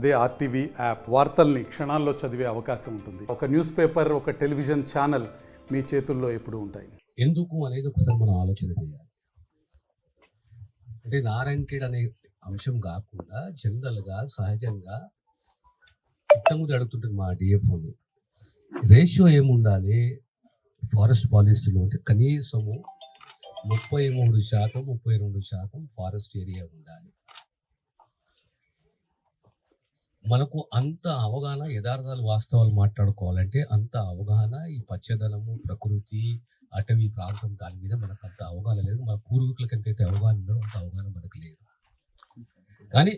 అదే RTV app వార్తల్ని క్షణాల్లో చదివే అవకాశం ఉంటుంది. ఒక న్యూస్ పేపర్ ఒక టెలివిజన్ ఛానల్ మీ చేతుల్లో ఎప్పుడు ఉంటాయి. ఎందుకు అనేది ఒకసారి మనం ఆలోచన చేయాలి. అంటే నారాయణ ఖేడ్ అనే అంశం కాకుండా జనరల్గా సహజంగా ఇంతకుముందు అడుగుతుంటుంది మా డిఎఫ్ఓని. రేషియో ఏముండాలి? ఫారెస్ట్ పాలసీలో అంటే కనీసము ముప్పై మూడు శాతం ముప్పై రెండు శాతం ఫారెస్ట్ ఏరియా ఉండాలి. మనకు అంత అవగాహన యథార్థాలు వాస్తవాలు మాట్లాడుకోవాలంటే అంత అవగాహన ఈ పచ్చదనము ప్రకృతి అటవీ ప్రాంతం దాని మీద మనకు అంత అవగాహన లేదు. మన పూర్వీకులకి ఎంతైతే అవగాహన ఉందో అంత అవగాహన మనకు లేదు. కానీ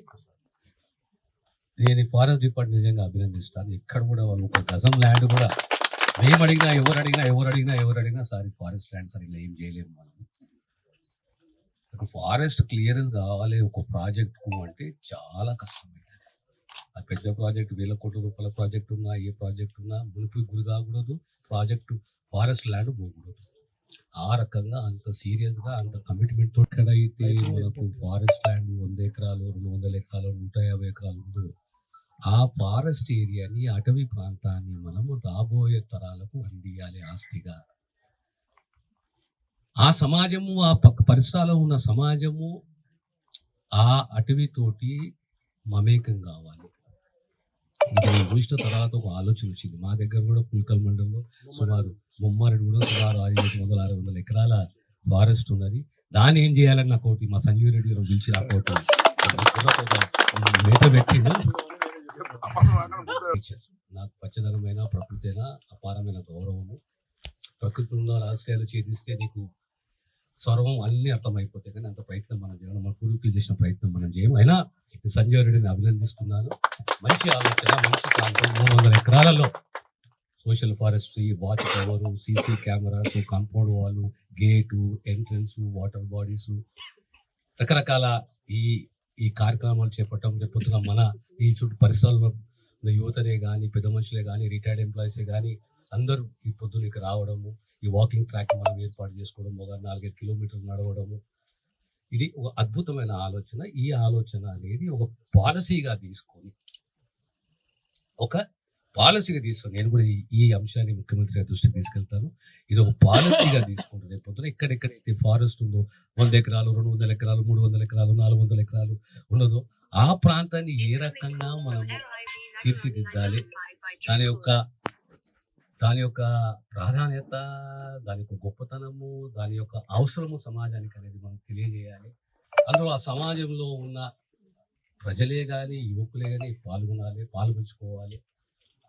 నేను ఫారెస్ట్ డిపార్ట్మెంట్ నిజంగా అభినందిస్తాను. ఎక్కడ కూడా వాళ్ళు ఒక గజం ల్యాండ్ కూడా మేము అడిగినా ఎవరు అడిగినా ఎవరు అడిగినా ఎవరు అడిగినా సార్ ఫారెస్ట్ ల్యాండ్ సార్ ఇలా ఏం చేయలేము మనం. ఫారెస్ట్ క్లియరెన్స్ కావాలి ఒక ప్రాజెక్ట్కు అంటే చాలా కష్టమవుతుంది ఆ పెద్ద ప్రాజెక్ట్ వేల కోట్ల రూపాయల ప్రాజెక్ట్ ఉన్నా ఏ ప్రాజెక్ట్ ఉన్నా మునిపి గురి కాకూడదు ప్రాజెక్టు ఫారెస్ట్ ల్యాండ్ పోకూడదు. ఆ రకంగా అంత సీరియస్గా అంత కమిట్మెంట్తో ఎక్కడైతే మనకు ఫారెస్ట్ ల్యాండ్ వంద ఎకరాలు రెండు వందల ఎకరాలు నూట యాభై ఎకరాలు ఉందో ఆ ఫారెస్ట్ ఏరియాని అటవీ ప్రాంతాన్ని మనము రాబోయే తరాలకు అందియాలి ఆస్తిగా. ఆ సమాజము ఆ పక్క పరిసరాల్లో ఉన్న సమాజము ఆ అటవీతోటి మమేకం కావాలి. ఇది భూయిష్ట తరాలతో ఒక ఆలోచన వచ్చింది. మా దగ్గర కూడా పుల్కల్ మండలంలో సుమారు బొమ్మారెడ్డి కూడా సుమారు ఆరు ఏడు వందల ఆరు వందల ఎకరాల ఫారెస్ట్ ఉన్నది. దాన్ని ఏం చేయాలని నాకు ఒకటి మా సంజీవ్ రెడ్డి గారు పిలిచి నాకు ఒకటి మేత పెట్టిండు. నాకు పచ్చదనమైన ప్రకృతి అయినా అపారమైన గౌరవము. ప్రకృతి ఉన్న రహస్యాలు ఛేదిస్తే నీకు సర్వం అన్నీ అర్థమైపోతాయి. కానీ అంత ప్రయత్నం మనం చేయడం మన పూర్వీకులు చేసిన ప్రయత్నం మనం చేయము. అయినా సంజయ్ రెడ్డిని అభినందిస్తున్నాను. మంచి ఆలోచన మంచి ప్రాంతం మూడు వందల ఎకరాలలో social forestry watch tower CC cameras compound wall gate entrance water bodies. రకరకాల ఈ ఈ కార్యక్రమాలు చేపట్టడం రేపొద్దున మన ఈ చుట్టూ పరిసరాల్లో యువతనే కానీ పెద్ద మనుషులే కానీ రిటైర్డ్ ఎంప్లాయీసే కానీ అందరూ ఈ పొద్దున ఇక్కడ రావడము ఈ వాకింగ్ ట్రాక్ మనం ఏర్పాటు చేసుకోవడం ఒక నాలుగైదు కిలోమీటర్లు నడవడము. ఇది ఒక అద్భుతమైన ఆలోచన. ఈ ఆలోచన అనేది ఒక పాలసీగా తీసుకొని ఒక పాలసీగా తీసుకొని నేను కూడా ఈ- అంశాన్ని ముఖ్యమంత్రి గారి దృష్టికి తీసుకెళ్తాను. ఇది ఒక పాలసీగా తీసుకుంటాను రేపు పొద్దున ఎక్కడెక్కడైతే ఫారెస్ట్ ఉందో వంద ఎకరాలు రెండు వందల ఎకరాలు మూడు వందల ఎకరాలు నాలుగు వందల ఎకరాలు ఉన్నదో ఆ ప్రాంతాన్ని ఏ రకంగా మనము తీర్చిదిద్దాలి? దాని యొక్క దాని యొక్క ప్రాధాన్యత దాని యొక్క గొప్పతనము దాని యొక్క అవసరము సమాజానికి అనేది మనం తెలియజేయాలి. అందులో ఆ సమాజంలో ఉన్న ప్రజలే కానీ యువకులే కానీ పాల్గొనాలి పాల్గొంచుకోవాలి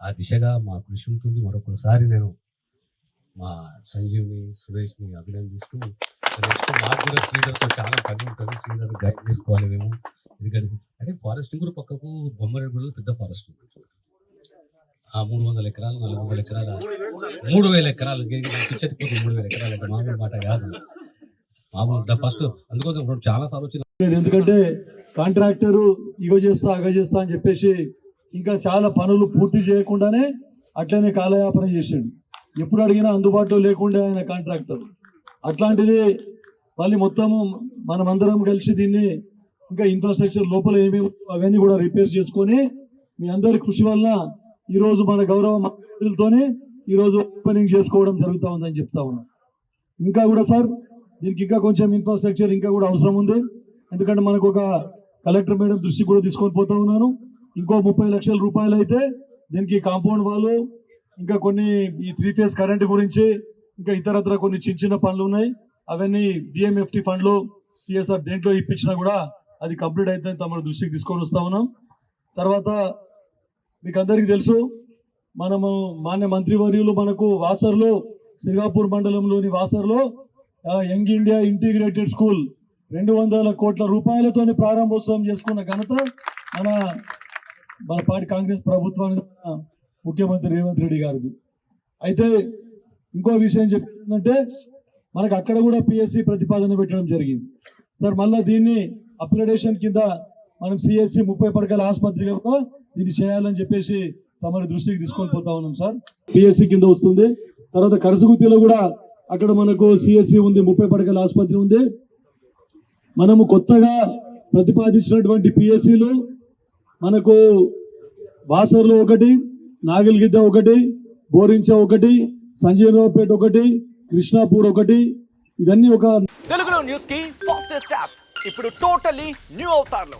ఆ దిశగా మా కృషి ఉంటుంది. మరొకసారి నేను మా సంజీవ్ని సురేష్ని అభినందిస్తూ నెక్స్ట్ మాకు కూడా శ్రీధర్తో చాలా పని ఉంటుంది. శ్రీధర్ గైడ్ చేసుకోవాలి మేము. ఎందుకంటే అంటే ఫారెస్ట్ కూడా పక్కకు బొమ్మరెడ్డిలో పెద్ద ఫారెస్ట్ ఉంటుంది ఆ మూడు వందల ఎకరాలు నాలుగు వందల ఎకరాల. మూడు వేల ఎకరాలు పిచ్చటిపోతే మూడు వేల ఎకరాలు అంటే మామూలు మాట కాదు. మామూలు ఫస్ట్ అందుకోసం ఇప్పుడు చాలా సార్లు వచ్చిన ఎందుకంటే కాంట్రాక్టరు ఇగో చేస్తా అగో చేస్తా అని చెప్పేసి ఇంకా చాలా పనులు పూర్తి చేయకుండానే అట్లనే కాలయాపన చేసాడు. ఎప్పుడు అడిగినా అందుబాటులో లేకుండా ఆయన కాంట్రాక్టర్. అట్లాంటిది మళ్ళీ మొత్తము మనమందరం కలిసి దీన్ని ఇంకా ఇన్ఫ్రాస్ట్రక్చర్ లోపల ఏమేమి అవన్నీ కూడా రిపేర్ చేసుకొని మీ అందరి కృషి వల్ల ఈరోజు మన గౌరవ మంత్రులతోనే ఈరోజు ఓపెనింగ్ చేసుకోవడం జరుగుతూ ఉందని చెప్తా ఉన్నాం. ఇంకా కూడా సార్ దీనికి ఇంకా కొంచెం ఇన్ఫ్రాస్ట్రక్చర్ ఇంకా కూడా అవసరం ఉంది. ఎందుకంటే మనకు ఒక కలెక్టర్ మేడం దృష్టికి కూడా తీసుకొని పోతా ఉన్నాను. ఇంకో ముప్పై లక్షల రూపాయలు అయితే దీనికి కాంపౌండ్ వాళ్ళు ఇంకా కొన్ని ఈ త్రీ ఫేజ్ కరెంట్ గురించి ఇంకా ఇతరత్ర కొన్ని చిన్న చిన్న పనులు ఉన్నాయి. అవన్నీ బిఎంఎఫ్టీ ఫండ్లో సిఎస్ఆర్ దేంట్లో ఇప్పించినా కూడా అది కంప్లీట్ అయితే తమ దృష్టికి తీసుకొని వస్తా ఉన్నాం. తర్వాత మీకు అందరికీ తెలుసు మనము మాన్య మంత్రివర్యులు మనకు వాసర్లో శ్రీకాపూర్ మండలంలోని వాసర్లో యంగ్ ఇండియా ఇంటిగ్రేటెడ్ స్కూల్ రెండు వందల కోట్ల రూపాయలతోని ప్రారంభోత్సవం చేసుకున్న ఘనత మన మన పార్టీ కాంగ్రెస్ ప్రభుత్వానికి ముఖ్యమంత్రి రేవంత్ రెడ్డి గారిది. అయితే ఇంకో విషయం చెప్తుందంటే మనకు అక్కడ కూడా పిఎస్సి ప్రతిపాదన పెట్టడం జరిగింది. సార్ మళ్ళీ దీన్ని అప్గ్రేడేషన్ కింద మనం సిఎస్సి ముప్పై పడకల ఆసుపత్రిగా ఇది చేయాలని చెప్పేసి తమరి దృష్టికి తీసుకొని పోతా ఉన్నాం సార్. పిఎస్సి కింద వస్తుంది. తర్వాత కరసగుత్తిలో కూడా అక్కడ మనకు సిఎస్సి ఉంది ముప్పై పడకల ఆసుపత్రి ఉంది. మనము కొత్తగా ప్రతిపాదించినటువంటి పిఎస్సిలు మనకు బాసర్లో ఒకటి నాగిల్గిద్ద ఒకటి బోరించ ఒకటి సంజయరావుపేట ఒకటి కృష్ణాపూర్ ఒకటి ఇవన్నీ ఒక తెలుగులో న్యూస్కి ఫాస్టెస్ట్ యాప్ ఇప్పుడు టోటలీ న్యూ అవతార్లో.